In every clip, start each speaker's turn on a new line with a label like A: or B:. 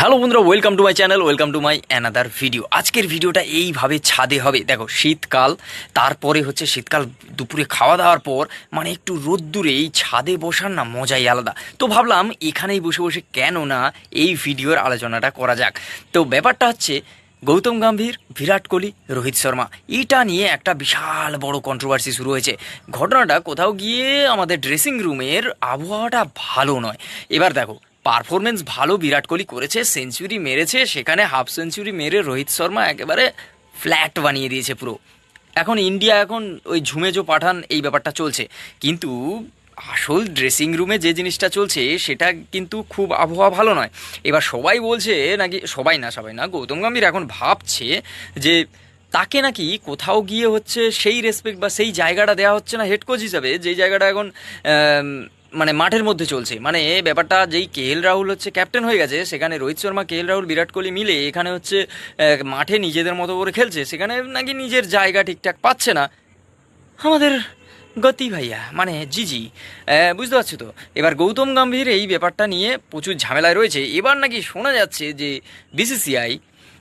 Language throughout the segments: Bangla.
A: হ্যালো বন্ধুরা welcome to my channel welcome to my another video আজকের ভিডিওটা এইভাবে ছাদে হবে। দেখো, শীতকাল, তারপরে হচ্ছে শীতকাল দুপুরে খাওয়া দাওয়ার পর মানে একটু রোদ্দুরে এই ছাদে বসার না, মজাই আলাদা। তো ভাবলাম এখানেই বসে বসে কেন না এই ভিডিওর আলোচনাটা করা যাক। তো ব্যাপারটা হচ্ছে, গৌতম গম্ভীর, বিরাট কোহলি, রোহিত শর্মা, এটা নিয়ে একটা বিশাল বড় কন্ট্রোভার্সি শুরু হয়েছে। ঘটনাটা কোথাও গিয়ে আমাদের ড্রেসিং রুমের আবহাওয়াটা ভালো নয়। এবার দেখো পারফরমেন্স ভালো বিরাট কোহলি করেছে সেঞ্চুরি মেরেছে, সেখানে হাফ সেঞ্চুরি মেরে রোহিত শর্মা একেবারে ফ্ল্যাট বানিয়ে দিয়েছে পুরো। এখন ইন্ডিয়া এখন ওই ঝুমেজো পাঠান এই ব্যাপারটা চলছে। কিন্তু আসল ড্রেসিং রুমে যে জিনিসটা চলছে, সেটা কিন্তু খুব আবহাওয়া ভালো নয়। এবার সবাই বলছে নাকি, সবাই না সবাই না, গৌতম গম্ভীর এখন ভাবছে যে তাকে নাকি কোথাও গিয়ে হচ্ছে সেই রেসপেক্ট বা সেই জায়গাটা দেওয়া হচ্ছে না হেড কোচ হিসাবে যেই জায়গাটা এখন মানে মাঠের মধ্যে চলছে। মানে ব্যাপারটা যেই কে এল রাহুল হচ্ছে ক্যাপ্টেন হয়ে গেছে সেখানে রোহিত শর্মা কে এল রাহুল বিরাট কোহলি মিলে এখানে হচ্ছে মাঠে নিজেদের মতো করে খেলছে। সেখানে নাকি নিজের জায়গা ঠিকঠাক পাচ্ছে না। আমাদের গতি ভাইয়া মানে জিজি আহ, বুঝতে পারছ তো? এবার গৌতম গম্ভীর এই ব্যাপারটা নিয়ে প্রচুর ঝামেলায় রয়েছে। এবার নাকি শোনা যাচ্ছে যে বিসিসিআই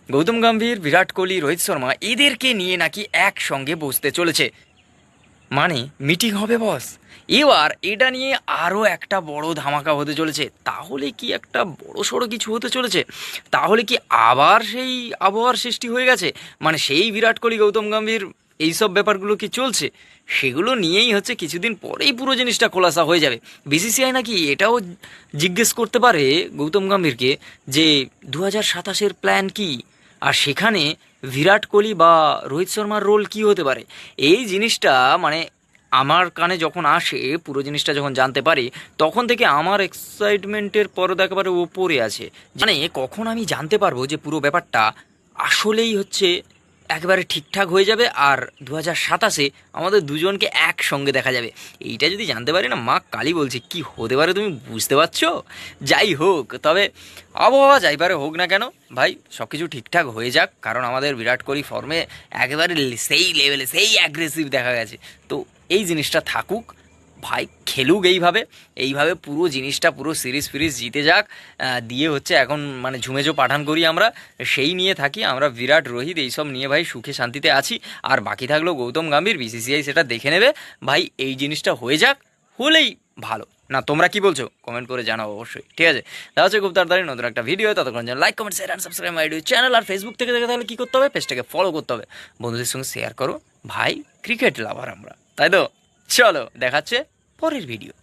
A: গৌতম গম্ভীর বিরাট কোহলি রোহিত শর্মা এদেরকে নিয়ে নাকি একসঙ্গে বসতে চলেছে। মানে মিটিং হবে বস এবার এটা নিয়ে আরও একটা বড় ধামাকা হতে চলেছে। তাহলে কি একটা বড় সড়ো কিছু হতে চলেছে? তাহলে কি আবার সেই আবহাওয়ার সৃষ্টি হয়ে গেছে? মানে সেই বিরাট কোহলি, গৌতম গম্ভীর এইসব ব্যাপারগুলো কি চলছে? সেগুলো নিয়েই হচ্ছে কিছুদিন পরেই পুরো জিনিসটা খোলাসা হয়ে যাবে। বিসিসিআই নাকি এটাও জিজ্ঞেস করতে পারে গৌতম গম্ভীরকে যে দু হাজার সাতাশের প্ল্যান কি? আর সেখানে বিরাট কোহলি বা রোহিত শর্মার রোল কি হতে পারে? এই জিনিসটা মানে আমার কানে যখন আসে, পুরো জিনিসটা যখন জানতে পারি, তখন থেকে আমার এক্সাইটমেন্টের পরদ একেবারে ওপরে আছে। মানে কখন আমি জানতে পারব যে পুরো ব্যাপারটা আসলেই হচ্ছে একেবারে ঠিকঠাক হয়ে যাবে আর দু হাজার সাতাশে আমাদের দুজনকে একসঙ্গে দেখা যাবে। এইটা যদি জানতে পারি না, মা কালী বলছে, কি হতে পারে তুমি বুঝতে পারছ? যাই হোক, তবে আবহাওয়া যাই পারে হোক না কেন, ভাই সব কিছু ঠিকঠাক হয়ে যাক, কারণ আমাদের বিরাট কোহলি ফর্মে একেবারে সেই লেভেলে সেই অ্যাগ্রেসিভ দেখা গেছে। তো এই জিনিসটা থাকুক ভাই খেলুক এইভাবে এইভাবে পুরো জিনিসটা, পুরো সিরিজ ফিরিজ জিতে যাক দিয়ে হচ্ছে এখন মানে ঝুমেজো পাঠান করি আমরা, সেই নিয়ে থাকি, আমরা বিরাট, রোহিত এইসব নিয়ে ভাই সুখে শান্তিতে আছি, আর বাকি থাকল গৌতম গম্ভীর বিসিসিআই সেটা দেখে নেবে, ভাই এই জিনিসটা হয়ে যাক, হলেই ভালো। না, তোমরা কি বলছো? কমেন্ট করে জানাও অবশ্যই, ঠিক আছে? তা হচ্ছে খুব তাড়াতাড়ি নতুন একটা ভিডিও ততক্ষণ যেন like comment share subscribe my channel R Facebook থেকে দেখে তাহলে কী করতে হবে? পেজটাকে ফলো করতে হবে। বন্ধুদের সঙ্গে শেয়ার করো। ভাই ক্রিকেট লাভার আমরা, তাই তো? চলো দেখাচ্ছে পরের ভিডিও